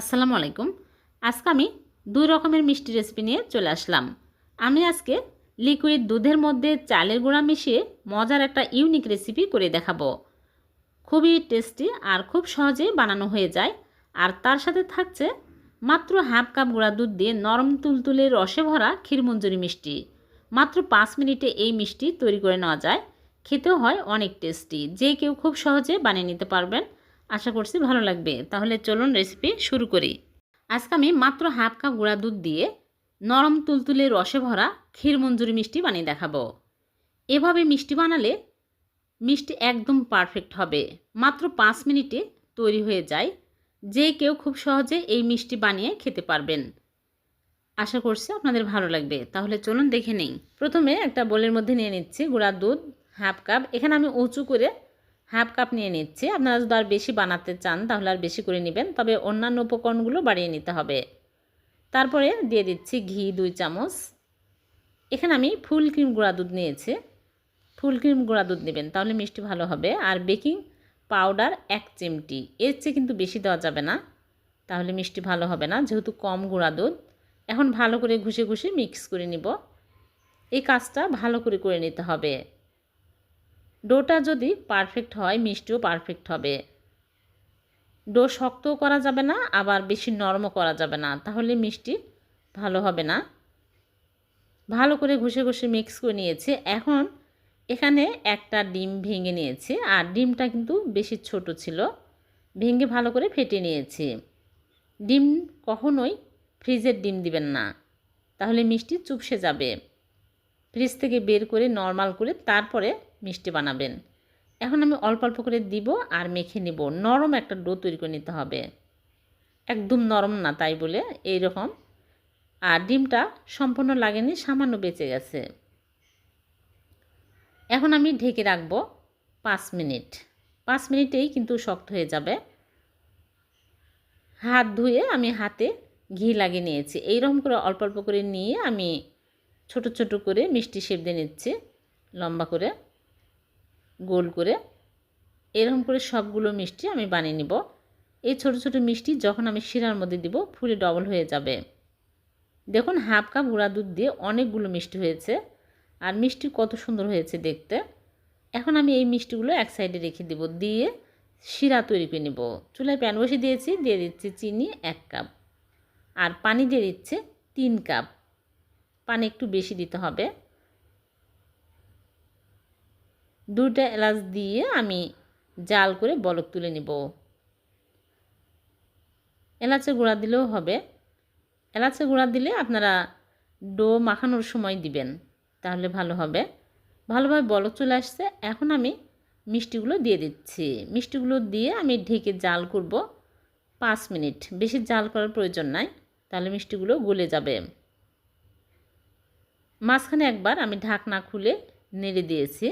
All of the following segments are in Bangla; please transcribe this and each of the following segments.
আসসালামু আলাইকুম। আজকে আমি দুই রকমের মিষ্টি রেসিপি নিয়ে চলে আসলাম। আমি আজকে লিকুইড দুধের মধ্যে চালের গুঁড়া মিশিয়ে মজার একটা ইউনিক রেসিপি করে দেখাবো। খুবই টেস্টি আর খুব সহজেই বানানো হয়ে যায়। আর তার সাথে থাকছে মাত্র হাফ কাপ গুঁড়া দুধ দিয়ে নরম তুলতুলে রসে ভরা ক্ষীরমঞ্জুরি মিষ্টি। মাত্র পাঁচ মিনিটে এই মিষ্টি তৈরি করে নেওয়া যায়। খেতেও হয় অনেক টেস্টি যে কেউ খুব সহজে বানিয়ে নিতে পারবেন। আশা করছি ভালো লাগবে। তাহলে চলুন রেসিপি শুরু করি। আজকে আমি মাত্র হাফ কাপ গুঁড়া দুধ দিয়ে নরম তুলতুলে রসে ভরা ক্ষীর মঞ্জুরি মিষ্টি বানিয়ে দেখাবো। এভাবে মিষ্টি বানালে মিষ্টি একদম পারফেক্ট হবে। মাত্র পাঁচ মিনিটে তৈরি হয়ে যায়। যে কেউ খুব সহজে এই মিষ্টি বানিয়ে খেতে পারবেন। আশা করছি আপনাদের ভালো লাগবে। তাহলে চলুন দেখে নেই। প্রথমে একটা বোলের মধ্যে নিয়ে নিচ্ছি গুঁড়া দুধ হাফ কাপ। এখানে আমি উঁচু করে হাফ কাপ নিয়ে নিচ্ছি। আপনারা যদি আর বেশি বানাতে চান, তাহলে আর বেশি করে নেবেন। তবে অন্যান্য উপকরণগুলো বাড়িয়ে নিতে হবে। তারপরে দিয়ে দিচ্ছি ঘি দুই চামচ। এখানে আমি ফুল ক্রিম গুঁড়া দুধ নিয়েছি। ফুল ক্রিম গুঁড়া দুধ নেবেন, তাহলে মিষ্টি ভালো হবে। আর বেকিং পাউডার এক চিমটি। এর চেয়ে কিন্তু বেশি দেওয়া যাবে না। তাহলে মিষ্টি ভালো হবে না, যেহেতু কম গুঁড়া দুধ। এখন ভালো করে ঘুষে ঘুষে মিক্স করে নিব। এই কাজটা ভালো করে করে নিতে হবে। ডোটা যদি পারফেক্ট হয়, মিষ্টিও পারফেক্ট হবে। ডো শক্তও করা যাবে না, আবার বেশি নরমও করা যাবে না। তাহলে মিষ্টি ভালো হবে না। ভালো করে ঘষে ঘষে মিক্স করে নিয়েছি। এখন এখানে একটা ডিম ভেঙে নিয়েছি, আর ডিমটা কিন্তু বেশি ছোট ছিল। ভেঙে ভালো করে ফেটে নিয়েছি। ডিম কখনোই ফ্রিজের ডিম দিবেন না। তাহলে মিষ্টি চুপসে যাবে। ফ্রিজ থেকে বের করে নর্মাল করে তারপরে মিষ্টি বানাবেন। এখন আমি অল্প অল্প করে দিব আর মেখে নিব। নরম একটা ডো তৈরি করে নিতে হবে। একদম নরম না তাই বলে এই রকম আর ডিমটা সম্পূর্ণ লাগেনি, সামান্য বেঁচে গেছে। এখন আমি ঢেকে রাখব পাঁচ মিনিট। পাঁচ মিনিটেই কিন্তু শক্ত হয়ে যাবে। হাত ধুয়ে আমি হাতে ঘি লাগিয়ে নিয়েছি। এইরকম করে অল্প অল্প করে নিয়ে আমি ছোট ছোট করে মিষ্টি সেপ দিয়ে নিচ্ছি, লম্বা করে। গোল করে এরকম করে সবগুলো মিষ্টি আমি বানিয়ে নিব। এই ছোট ছোট মিষ্টি যখন আমি শিরার মধ্যে দিব, ফুলে ডবল হয়ে যাবে। দেখুন, হাফ কাপ গুঁড়া দুধ দিয়ে অনেকগুলো মিষ্টি হয়েছে আর মিষ্টি কত সুন্দর হয়েছে দেখতে। এখন আমি এই মিষ্টিগুলো এক সাইডে রেখে দেব, দিয়ে শিরা তৈরি করে নেব। চুলায় প্যান বসে দিয়েছি, দিয়ে দিচ্ছি চিনি এক কাপ আর পানি দিয়ে দিচ্ছে তিন কাপ। পানি একটু বেশি দিতে হবে। দুটা এলাচ দিয়ে আমি জাল করে বলক তুলে নিব। এলাচের গুঁড়া দিলেও হবে। এলাচের গুঁড়া দিলে আপনারা ডো মাখানোর সময় দিবেন, তাহলে ভালো হবে। ভালোভাবে বলক চলে আসছে। এখন আমি মিষ্টিগুলো দিয়ে দিচ্ছি। মিষ্টিগুলো দিয়ে আমি ঢেকে জাল করব পাঁচ মিনিট। বেশি জাল করার প্রয়োজন নাই, তাহলে মিষ্টিগুলো গলে যাবে। মাঝখানে একবার আমি ঢাকনা খুলে নেড়ে দিয়েছি।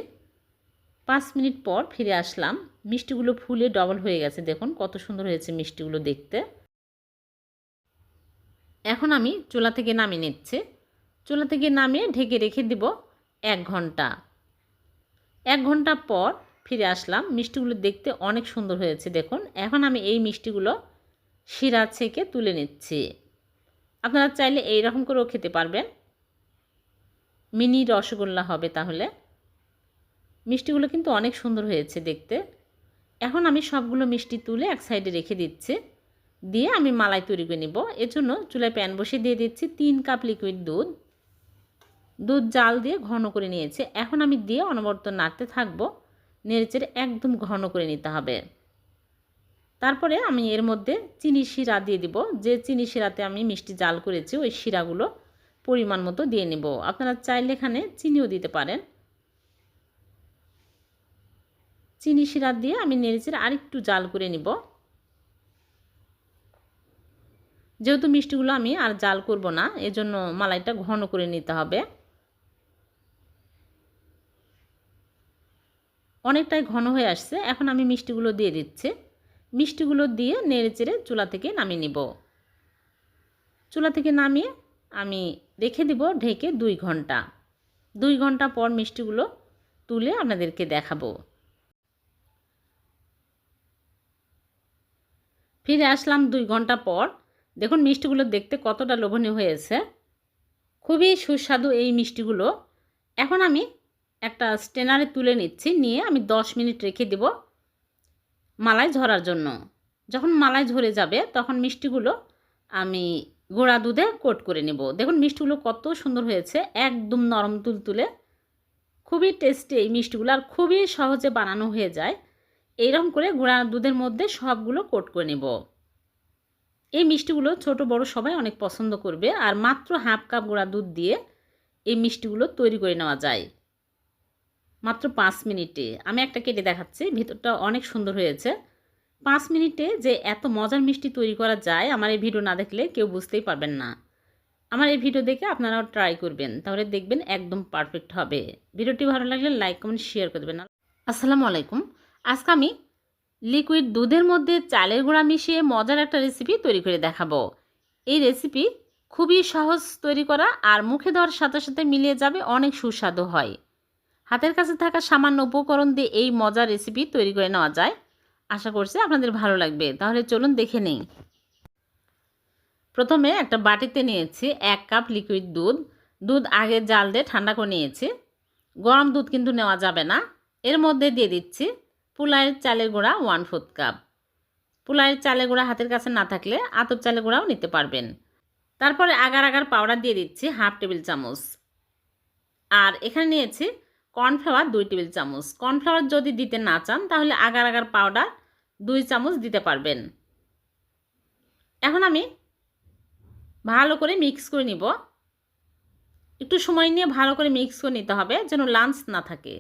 পাঁচ মিনিট পর ফিরে আসলাম। মিষ্টিগুলো ফুলে ডবল হয়ে গেছে, দেখুন কত সুন্দর হয়েছে মিষ্টিগুলো দেখতে। এখন আমি চুলা থেকে নামিয়ে নিচ্ছি। চুলা থেকে নামিয়ে ঢেকে রেখে দিব এক ঘণ্টা। এক ঘণ্টা পর ফিরে আসলাম। মিষ্টিগুলো দেখতে অনেক সুন্দর হয়েছে, দেখুন। এখন আমি এই মিষ্টিগুলো শিরা থেকে তুলে নিচ্ছি। আপনারা চাইলে এই রকম করেও খেতে পারবেন। মিনি রসগোল্লা হবে তাহলে। মিষ্টিগুলো কিন্তু অনেক সুন্দর হয়েছে দেখতে। এখন আমি সবগুলো মিষ্টি তুলে এক সাইডে রেখে দিচ্ছি। দিয়ে আমি মালাই তৈরি করে নিব। এর জন্য চুলায় প্যান বসে দিয়ে দিচ্ছি তিন কাপ লিকুইড দুধ। দুধ জাল দিয়ে ঘন করে নিয়েছে। এখন আমি দিয়ে অনবরত নাড়তে থাকব। নেড়েচেড়ে একদম ঘন করে নিতে হবে। তারপরে আমি এর মধ্যে চিনি শিরা দিয়ে দিব। যে চিনি শিরাতে আমি মিষ্টি জাল করেছি, ওই শিরাগুলো পরিমাণ মতো দিয়ে নেব। আপনারা চাইলে এখানে চিনিও দিতে পারেন। চিনি শিরা দিয়ে আমি নেড়েচেড়ে আরেকটু জাল করে নিব। যেহেতু মিষ্টিগুলো আমি আর জাল করব না, এজন্য মালাইটা ঘন করে নিতে হবে। অনেকটাই ঘন হয়ে আসছে, এখন আমি মিষ্টিগুলো দিয়ে দিচ্ছি। মিষ্টিগুলো দিয়ে নেড়েচেড়ে চুলা থেকে নামিয়ে নিব। চুলা থেকে নামিয়ে আমি রেখে দিব ঢেকে দুই ঘণ্টা। দুই ঘণ্টা পর মিষ্টিগুলো তুলে আপনাদেরকে দেখাবো। ফিরে আসলাম দুই ঘণ্টা পর। দেখুন, মিষ্টিগুলো দেখতে কতটা লোভনীয় হয়েছে। খুবই সুস্বাদু এই মিষ্টিগুলো। এখন আমি একটা স্টেনারে তুলে নিচ্ছি, নিয়ে আমি দশ মিনিট রেখে দেব মালাই ঝরার জন্য। যখন মালাই ঝরে যাবে, তখন মিষ্টিগুলো আমি গোড়া দুধে কোট করে নেব। দেখুন, মিষ্টিগুলো কত সুন্দর হয়েছে, একদম নরম তুলতুলে। খুবই টেস্টি এই মিষ্টিগুলো, আর খুবই সহজে বানানো হয়ে যায়। এইরকম করে গুঁড়া দুধের মধ্যে সবগুলো কোট করে নেব। এই মিষ্টিগুলো ছোট বড় সবাই অনেক পছন্দ করবে আর মাত্র হাফ কাপ গুঁড়া দুধ দিয়ে এই মিষ্টিগুলো তৈরি করে নেওয়া যায়। মাত্র পাঁচ মিনিটে। আমি একটা কেটে দেখাচ্ছি, ভিতরটা অনেক সুন্দর হয়েছে। পাঁচ মিনিটে যে এত মজার মিষ্টি তৈরি করা যায়, আমার এই ভিডিও না দেখলে কেউ বুঝতেই পারবেন না। আমার এই ভিডিও দেখে আপনারাও ট্রাই করবেন, তাহলে দেখবেন একদম পারফেক্ট হবে। ভিডিওটি ভালো লাগলে লাইক, কমেন্ট, শেয়ার করে দেবেন আসসালামু আলাইকুম। আজকে আমি লিকুইড দুধের মধ্যে চালের গুঁড়া মিশিয়ে মজার একটা রেসিপি তৈরি করে দেখাবো। এই রেসিপি খুবই সহজ তৈরি করা আর মুখে দেওয়ার সাথে সাথে মিলিয়ে যাবে অনেক সুস্বাদু হয়। হাতের কাছে থাকা সামান্য উপকরণ দিয়ে এই মজার রেসিপি তৈরি করে নেওয়া যায়। আশা করছি আপনাদের ভালো লাগবে। তাহলে চলুন দেখে নেই। প্রথমে একটা বাটিতে নিয়েছি এক কাপ লিকুইড দুধ। দুধ আগে জাল দিয়ে ঠান্ডা করে নিয়েছি। গরম দুধ কিন্তু নেওয়া যাবে না। এর মধ্যে দিয়ে দিচ্ছি পুলাইয়ের চালের গুঁড়া ওয়ান ফোর্থ কাপ পুলাইয়ের চালের গুঁড়া হাতের কাছে না থাকলে আতপ চালের গুঁড়াও নিতে পারবেন। তারপরে আগার আগার পাউডার দিয়ে দিচ্ছি হাফ টেবিল চামচ। আর এখানে নিয়েছি কর্নফ্লাওয়ার দুই টেবিল চামচ। কর্নফ্লাওয়ার যদি দিতে না চান, তাহলে আগার আগার পাউডার দুই চামচ দিতে পারবেন। এখন আমি ভালো করে মিক্স করে নিব। একটু সময় নিয়ে ভালো করে মিক্স করে নিতে হবে যেন লাঞ্চ না থাকে।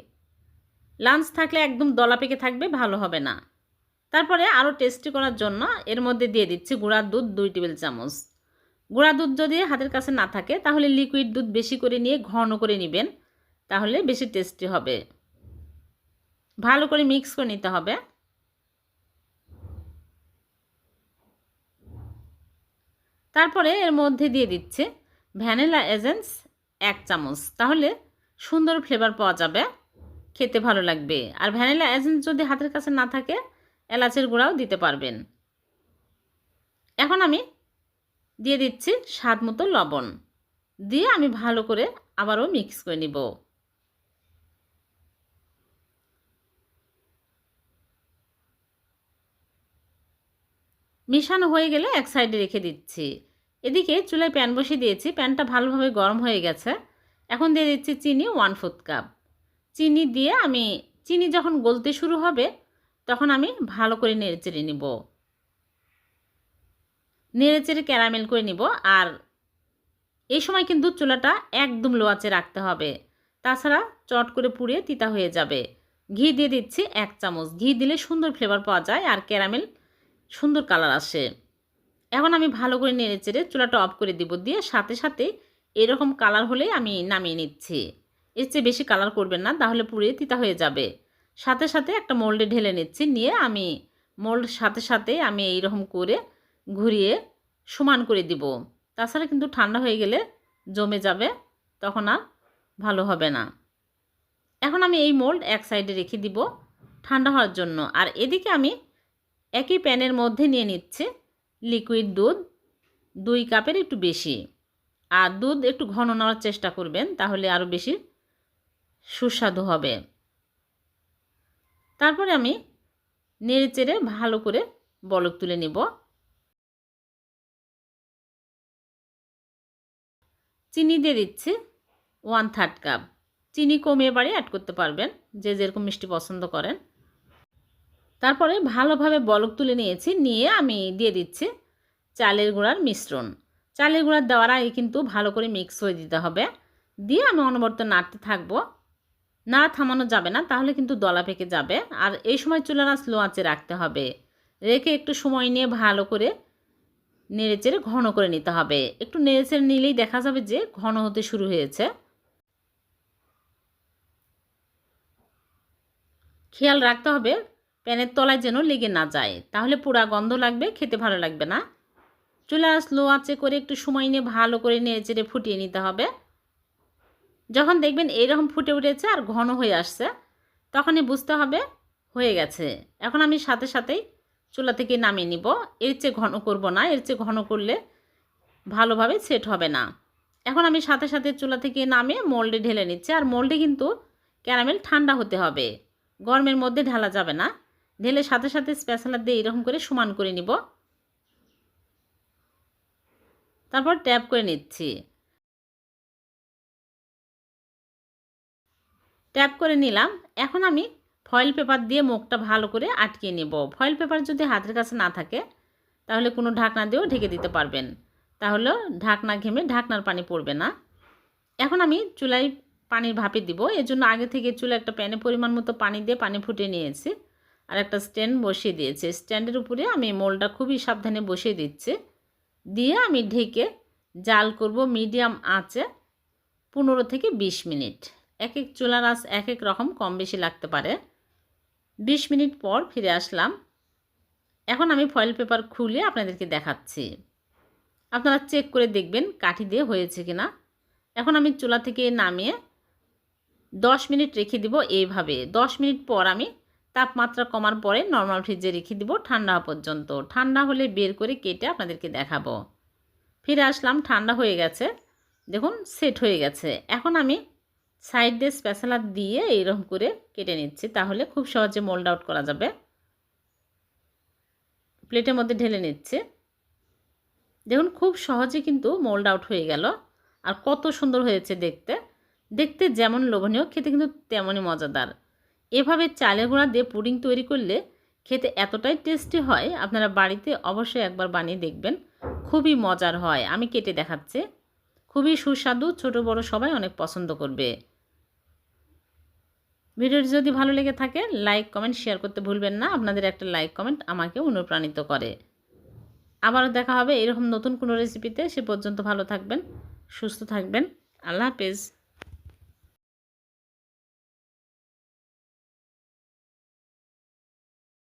লাঞ্চ থাকলে একদম দলা পেকে থাকবে, ভালো হবে না। তারপরে আরও টেস্টি করার জন্য এর মধ্যে দিয়ে দিচ্ছি গুঁড়ার দুধ দুই টেবিল চামচ। গুঁড়া দুধ যদি হাতের কাছে না থাকে, তাহলে লিকুইড দুধ বেশি করে নিয়ে ঘন করে নেবেন, তাহলে বেশি টেস্টি হবে। ভালো করে মিক্স করে নিতে হবে। তারপরে এর মধ্যে দিয়ে দিচ্ছে ভ্যানিলা এজেন্স এক চামচ, তাহলে সুন্দর ফ্লেভার পাওয়া যাবে। খেতে ভালো লাগবে। আর ভ্যানিলা এজেন্স যদি হাতের কাছে না থাকে, এলাচের গুঁড়াও দিতে পারবেন। এখন আমি দিয়ে দিচ্ছি স্বাদ মতো লবণ। দিয়ে আমি ভালো করে আবারও মিক্স করে নিব। মিশানো হয়ে গেলে এক সাইডে রেখে দিচ্ছি। এদিকে চুলায় প্যান বসিয়ে দিয়েছি। প্যানটা ভালোভাবে গরম হয়ে গেছে। এখন দিয়ে দিচ্ছি চিনি ওয়ান ফোর্থ কাপ। চিনি দিয়ে আমি, চিনি যখন গলতে শুরু হবে, তখন আমি ভালো করে নেড়ে চেড়ে নিব। নেড়ে চেড়ে ক্যারামেল করে নিব আর এই সময় কিন্তু চুলাটা একদম লোয়াচে রাখতে হবে। তাছাড়া চট করে পুড়িয়ে তিতা হয়ে যাবে। ঘি দিয়ে দিচ্ছি এক চামচ। ঘি দিলে সুন্দর ফ্লেভার পাওয়া যায় আর ক্যারামেল সুন্দর কালার আসে। এখন আমি ভালো করে নেড়ে চেড়ে চুলাটা অফ করে দিব দিয়ে সাথে সাথে এরকম কালার হলেই আমি নামিয়ে নিচ্ছি। এর চেয়ে বেশি কালার করবেন না, তাহলে পুড়ে তিতা হয়ে যাবে। সাথে সাথে একটা মোল্ডে ঢেলে নিচ্ছি, নিয়ে আমি মোল্ড সাথে সাথে আমি এইরকম করে ঘুরিয়ে সমান করে দিব। তাছাড়া কিন্তু ঠান্ডা হয়ে গেলে জমে যাবে, তখন আর ভালো হবে না। এখন আমি এই মোল্ড এক সাইডে রেখে দিব ঠান্ডা হওয়ার জন্য। আর এদিকে আমি একই প্যানের মধ্যে নিয়ে নিচ্ছে লিকুইড দুধ, দুই কাপের একটু বেশি। আর দুধ একটু ঘন নেওয়ার চেষ্টা করবেন, তাহলে আরও বেশি সুস্বাদু হবে। তারপরে আমি নেড়ে চেড়ে ভালো করে বলক তুলে নেব। চিনি দিয়ে দিচ্ছি ওয়ান থার্ড কাপ। চিনি কমিয়ে বাড়ি অ্যাড করতে পারবেন, যে যেরকম মিষ্টি পছন্দ করেন। তারপরে ভালোভাবে বলক তুলে নিয়েছি, নিয়ে আমি দিয়ে দিচ্ছি চালের গুঁড়ার মিশ্রণ। চালের গুঁড়ার দেওয়ার আগে কিন্তু ভালো করে মিক্স হয়ে দিতে হবে। দিয়ে আমি অনবরত নাড়তে থাকব। না থামানো যাবে না, তাহলে কিন্তু দলা পেকে যাবে। আর এই সময় চুলাটা স্লো আঁচে রাখতে হবে। রেখে একটু সময় নিয়ে ভালো করে নেড়েচেড়ে ঘন করে নিতে হবে। একটু নেড়েচেড়ে নিলেই দেখা যাবে যে ঘন হতে শুরু হয়েছে। খেয়াল রাখতে হবে, প্যানের তলায় যেন লেগে না যায়। তাহলে পুরা গন্ধ লাগবে, খেতে ভালো লাগবে না। চুলা স্লো আঁচে করে একটু সময় নিয়ে ভালো করে নেড়েচেড়ে ফুটিয়ে নিতে হবে। যখন দেখবেন এইরকম ফুটে উঠেছে আর ঘন হয়ে আসছে, তখনই বুঝতে হবে হয়ে গেছে। এখন আমি সাথে সাথেই চুলা থেকে নামিয়ে নিব। এর চেয়ে ঘন করব না, এর চেয়ে ঘন করলে ভালোভাবে সেট হবে না। এখন আমি সাথে সাথে চুলা থেকে নামিয়ে মোল্ডে ঢেলে নিচ্ছি। আর মোল্ডে কিন্তু ক্যারামেল ঠান্ডা হতে হবে। গরমের মধ্যে ঢালা যাবে না। ঢেলে সাথে সাথে স্পেশালার দিয়ে এরকম করে সমান করে নিব। তারপর ট্যাপ করে নিচ্ছি। ট্যাপ করে নিলাম। এখন আমি ফয়েল পেপার দিয়ে মুখটা ভালো করে আটকে নেব। ফয়েল পেপার যদি হাতের কাছে না থাকে, তাহলে কোনো ঢাকনা দিয়েও ঢেকে দিতে পারবেন। তাহলে ঢাকনা ঘেমে ঢাকনার পানি পড়বে না। এখন আমি চুলায় পানির ভাপে দিব। এর জন্য আগে থেকে চুলা একটা প্যানে পরিমাণ মতো পানি দিয়ে পানি ফুটিয়ে নিয়েছি। আর একটা স্ট্যান্ড বসিয়ে দিয়েছি। স্ট্যান্ডের উপরে আমি মোলটা খুবই সাবধানে বসিয়ে দিচ্ছি। দিয়ে আমি ঢেকে জাল করব মিডিয়াম আঁচে পনেরো থেকে বিশ মিনিট। এক এক চুলার আঁচ এক এক রকম কম বেশি লাগতে পারে। বিশ মিনিট পর ফিরে আসলাম। এখন আমি ফয়েল পেপার খুলে আপনাদেরকে দেখাচ্ছি। আপনারা চেক করে দেখবেন কাঠি দিয়ে হয়েছে কিনা। এখন আমি চুলা থেকে নামিয়ে দশ মিনিট রেখে দিব এইভাবে। দশ মিনিট পর আমি তাপমাত্রা কমার পরে নর্মাল ফ্রিজে রেখে দিব ঠান্ডা পর্যন্ত। ঠান্ডা হলে বের করে কেটে আপনাদেরকে দেখাবো। ফিরে আসলাম, ঠান্ডা হয়ে গেছে। দেখুন, সেট হয়ে গেছে। এখন আমি সাইড দিয়ে দিয়ে এইরকম করে কেটে নিচ্ছি। তাহলে খুব সহজে মোল্ড আউট করা যাবে। প্লেটের মধ্যে ঢেলে নিচ্ছে। দেখুন, খুব সহজে কিন্তু মোল্ড আউট হয়ে গেল। আর কত সুন্দর হয়েছে দেখতে। দেখতে যেমন লোভনীয়, খেতে কিন্তু তেমনই মজাদার। এভাবে চালের গুঁড়া দিয়ে পুডিং তৈরি করলে খেতে এতটাই টেস্টি হয়, আপনারা বাড়িতে অবশ্যই একবার বানিয়ে দেখবেন। খুবই মজার হয়। আমি কেটে দেখাচ্ছি। খুবই সুস্বাদু, ছোট বড় সবাই অনেক পছন্দ করবে। ভিডিওটি যদি ভালো লেগে থাকে লাইক কমেন্ট শেয়ার করতে ভুলবেন না। আপনাদের একটা লাইক কমেন্ট আমাকে অনুপ্রাণিত করে। আবারও দেখা হবে এরকম নতুন কোনো রেসিপিতে সে পর্যন্ত ভালো থাকবেন, সুস্থ থাকবেন। আল্লাহ হাফেজ।